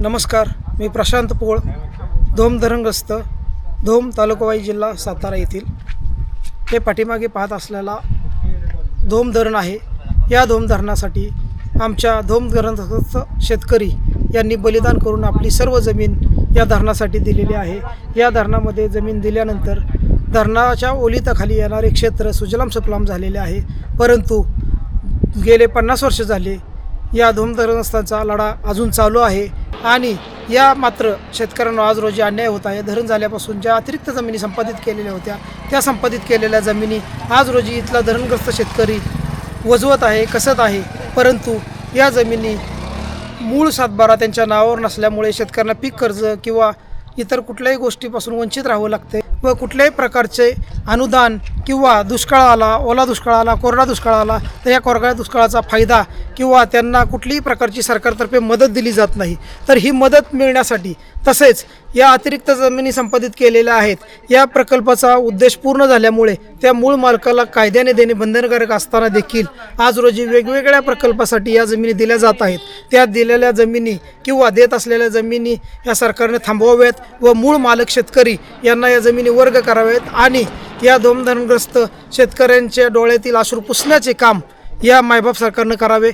नमस्कार मी प्रशांत पोळ धोम धरणग्रस्त धोम तालुकावाई जिल्हा सातारा येथील. हे पाठीमागे पाहत असलेला धोम धरण आहे. या धोम धरणासाठी आमच्या धोम धरणग्रस्त शेतकरी यांनी बलिदान करून आपली सर्व जमीन या धरणासाठी दिलेली आहे. या धरणामध्ये जमीन दिल्यानंतर धरणाच्या ओलिताखाली येणारे क्षेत्र सुजलाम सुफलाम झालेले आहे. परंतु गेले पन्नास वर्ष झाले या धोमधरणस्थांचा लढा अजून चालू आहे. आणि या मात्र शेतकऱ्यांना आज रोजी अन्याय होत आहे. धरण झाल्यापासून ज्या अतिरिक्त जमिनी संपादित केलेल्या होत्या त्या संपादित केलेल्या जमिनी आज रोजी इथला धरणग्रस्त शेतकरी वजवत आहे कसत आहे. परंतु या जमिनी मूळ सातबारा त्यांच्या नावावर नसल्यामुळे शेतकऱ्यांना पीक कर्ज किंवा इतर कुठल्याही गोष्टीपासून वंचित राहावं लागते व कुठल्याही प्रकारचे अनुदान किंवा दुष्काळ आला ओला दुष्काळ आला कोरडा दुष्काळ आला तर या कोरड्या दुष्काळाचा फायदा किंवा त्यांना कुठलीही प्रकारची सरकारतर्फे मदत दिली जात नाही. तर ही मदत मिळण्यासाठी तसेच या अतिरिक्त जमिनी संपादित केलेल्या आहेत. या प्रकल्पाचा उद्देश पूर्ण झाल्यामुळे त्या मूळ मालकाला कायद्याने देणे बंधनकारक असताना देखील आज रोजी वेगवेगळ्या प्रकल्पासाठी या जमिनी दिल्या जात आहेत. त्या दिलेल्या जमिनी किंवा देत असलेल्या जमिनी या सरकारने थांबवाव्यात व मूळ मालक शेतकरी यांना या जमिनी वर्ग कराव्यात आणि या धोमधनग्रस्त शेतकऱ्यांच्या डोळ्यातील अश्रू पुसण्याचे काम या मायबाप सरकारनं करावे.